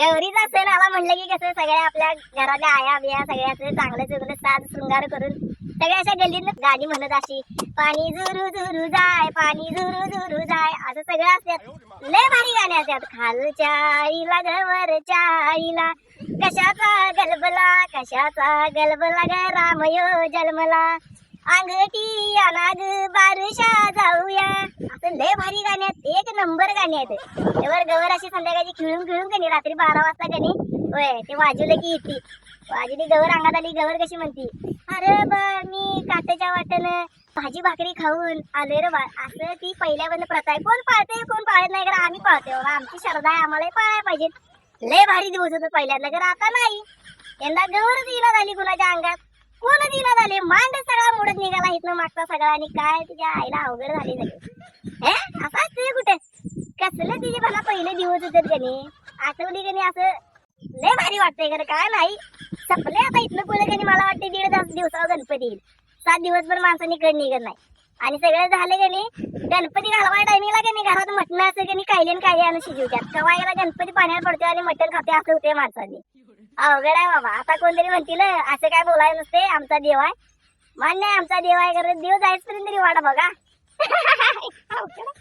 गौरीचा असेल आला म्हणलं की कसं सगळ्या आपल्या घरातल्या आया बिया सगळ्या असं चांगलं चुकलं साज शृंगार करून सगळ्या अशा गल्लीत गाणी म्हणत अशी पाणी झुरू झुरू जाय पाणी झुरू झुरू जाय असं सगळं असतात. लय भारी गाणी असतात. खालच्या आईला घरच्या आईला कशाचा गलबला कशाचा गलबला ग रामयो जन्मला अंगठी अनाग बारुशा जाऊया. असं लय भारी गाणे ते नंबर गाणी आहेत. त्यावर गवर अशी संध्याकाळची खिळून खिळून कणी रात्री बारा वाजता कणी होय ते वाजवलं की येते वाजली गवर अंगात आली गवर कशी म्हणती? अरे बा मी काट्याच्या वाटेनं भाजी भाकरी खाऊन आले रे बा असं ती पहिल्यापासून प्रथा आहे. कोण पाळते कोण पाळत नाही कारण आम्ही पाळते बाबा. आमची श्रद्धा आहे आम्हालाही पाळायला पाहिजे. लय भारी दिवस होतो पहिल्यांदा तर आता नाही. यंदा गवरच इला झाली कुणाच्या अंगात? कोण दिला झाले मांड सगळा मोडत निघाला इथनं मागचा सगळा आणि काय? तिच्या आईला अवघड झाली सगळे. हे? असा असते कुठे? कसलं तिचे मला पहिले दिवस होते त्याने आठवली कणी असं लय भारी वाटतंय खरं काय नाही संपले आता इथलं पुढे कणी मला वाटते दीड तास दिवसावर गणपती येईल. सात दिवसभर माणसाने कड निघत नाही. आणि सगळं झालं की नाही गणपती घालवाय टायमिंगला नाही घरात मटण असं कणी नाही आणि कायले आणून शिजवतात कवायला गणपती पाण्यात पडतो आणि मटण खाते असं होते माणसांनी. अवघड आहे बाबा. आता कोणतरी म्हणतील असं काय बोलायचं नसते आमचा देव आहे. मान्य आहे आमचा देव आहे कारण देव जायचपर्यंत तरी वाटा बघा.